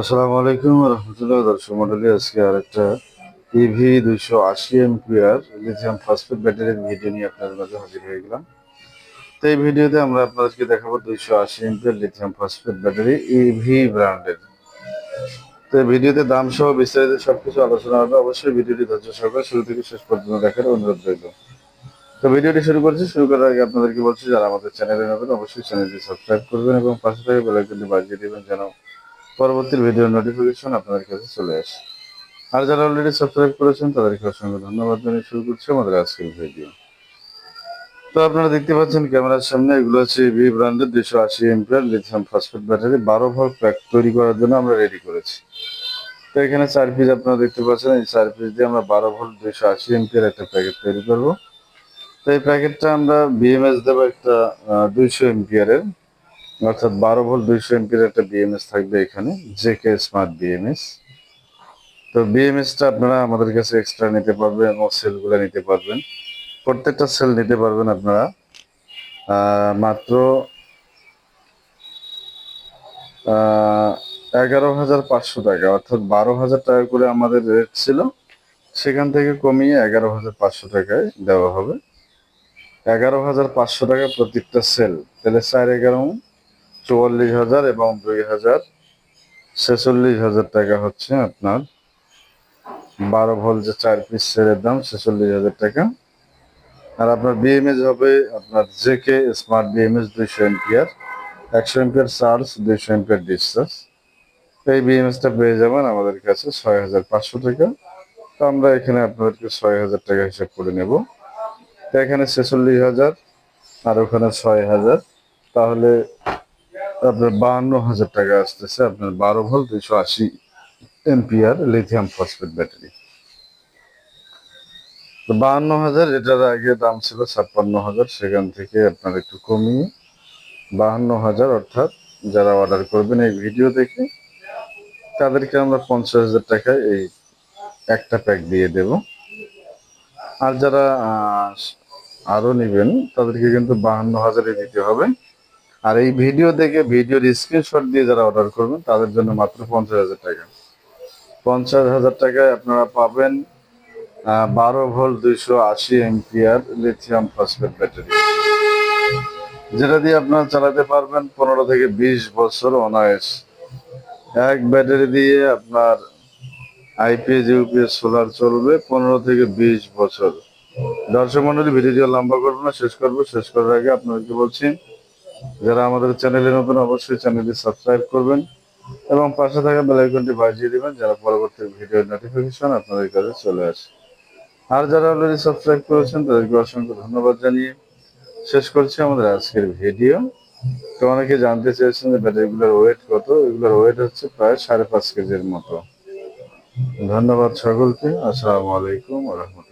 আসসালামু আলাইকুম রহমতুল্লাহ দর্শক মন্ডলী, আজকে আর একটা ইভি দুইশো আশি এম এমপিআর লিথিয়াম ফসফেট ব্যাটারির ভিডিও নিয়ে আপনাদের মাঝে হাজির হয়ে গেলাম। তো এই ভিডিওতে আমরা আপনাদেরকে দেখাবো দুইশো আশি ampere lithium phosphate battery EV ব্র্যান্ডের তো এই ভিডিওতে দাম সহ বিস্তারিত সবকিছু আলোচনা হবে। অবশ্যই ভিডিওটি ধৈর্য সহকারে শুরু থেকে শেষ পর্যন্ত দেখার অনুরোধ রইল। তো ভিডিওটি শুরু করছি। শুরু করার আগে আপনাদেরকে বলছি, যারা আমাদের চ্যানেলে নতুন, অবশ্যই চ্যানেলটি সাবস্ক্রাইব করবেন এবং পাশে থেকে বেলাইকনটি বাজিয়ে দেবেন যেন পরবর্তী ভিডিও নোটিফিকেশন আপনাদের কাছে চলে আসে। আর যারা অলরেডি সাবস্ক্রাইব করেছেন, তাদেরকে অসংখ্য ধন্যবাদ জানিয়ে শুরু করছি আমাদের আজকের ভিডিও তো আপনারা দেখতে পাচ্ছেন ক্যামেরার সামনে, এগুলো হচ্ছে ভি ব্র্যান্ডের দুশো আশি এমপিআর লিথিয়াম ফসফেট ব্যাটারি বারো ভোল্ট প্যাক তৈরি করার জন্য আমরা রেডি করেছি। তো এখানে চার পিস আপনারা দেখতে পাচ্ছেন, এই চার পিস দিয়ে আমরা বারো ভোল্ট দুশো আশি এমপিআর একটা প্যাকেট তৈরি করব। তো এই প্যাকেটটা আমরা বিএমএস দেবো একটা দুইশো এর। অর্থাৎ বারো ভোল্ট দুইশো এমপির একটা বিএমএস থাকবে এখানে জেকে স্মার্ট বিএমএস তো বিএমএসটা আপনারা আমাদের কাছে এক্সট্রা নিতে পারবেন এবং সেলগুলো নিতে পারবেন। প্রত্যেকটা সেল নিতে পারবেন আপনারা। মাত্র এগারো হাজার পাঁচশো টাকা, অর্থাৎ বারো হাজার টাকা করে আমাদের রেট ছিল, সেখান থেকে কমিয়ে এগারো হাজার পাঁচশো টাকায় দেওয়া হবে। এগারো হাজার পাঁচশো টাকা প্রত্যেকটা সেল, তাহলে চার এগারো চুয়াল্লিশ হাজার এবং দুই হাজার ছেচল্লিশ হাজার টাকা হচ্ছে আপনার বারো ভোল্ট যে চার পিস সেলের দাম, ছেচল্লিশ হাজার টাকা। আর আপনার বিএমএস হবে আপনার জেকে স্মার্ট বিএমএস দুইশো এমপিআর একশো এমপিআর চার্জ দুইশো এমপিআর ডিসচার্জ এই বিএমএসটা পেয়ে যাবেন আমাদের কাছে ছয় হাজার পাঁচশো টাকা। তো আমরা এখানে আপনাদেরকে ছয় হাজার টাকা হিসাব করে নেব। এখানে ছেচল্লিশ হাজার আর ওখানে ছয় হাজার। তাহলে আপনার বাহান্ন হাজার টাকা আসতেছে আপনার বারো ভোল্ট দুইশো আশি এমপিআর লিথিয়াম ফসফেট ব্যাটারি তো বাহান্ন হাজার এটার আগে দাম ছিল ছাপ্পান্ন হাজার সেখান থেকে আপনার একটু কমিয়ে বাহান্ন হাজার অর্থাৎ যারা অর্ডার করবেন এই ভিডিও দেখে তাদেরকে আমরা পঞ্চাশ হাজার টাকায় এই একটা প্যাক দিয়ে দেব। আর যারা আহ, আরও নেবেন তাদেরকে কিন্তু বাহান্ন হাজারে দিতে হবে। আর এই ভিডিও দেখে, ভিডিওর স্ক্রিনশট দিয়ে যারা অর্ডার করবেন, তাদের জন্য মাত্র পঞ্চাশ হাজার টাকা। পঞ্চাশ হাজার টাকায় আপনারা পাবেন বারো ভোল্ট দুইশো আশি এমপিআর লিথিয়াম ফসফেট ব্যাটারি যেটা দিয়ে আপনারা চালাতে পারবেন পনেরো থেকে বিশ বছর অনায়াস। এক ব্যাটারি দিয়ে আপনার আইপিএস ইউপিএস সোলার চলবে পনেরো থেকে বিশ বছর। দর্শক মন্ডলী ভিডিও লম্বা করব না, শেষ করব। শেষ করার আগে আপনাদেরকে বলছি যারা আমাদের চ্যানেলে নতুন, অবশ্যই চ্যানেলটি সাবস্ক্রাইব করবেন এবং পাশে থাকা বেল আইকনটি বাজিয়ে দিবেন যারা পরবর্তী ভিডিওর নোটিফিকেশন আপনাদের কাছে চলে আসে। আর যারা অলরেডি সাবস্ক্রাইব করেছেন, তাদেরকে অসংখ্য ধন্যবাদ জানিয়ে শেষ করছি আমাদের আজকের ভিডিও। তো অনেকে জানতে চেয়েছেন যে ব্যাটারিগুলোর ওয়েট কত? এগুলোর ওয়েট হচ্ছে প্রায় সাড়ে পাঁচ কেজির মতো। ধন্যবাদ সকলকে। আসসালামু আলাইকুম রহমতুল্লাহ।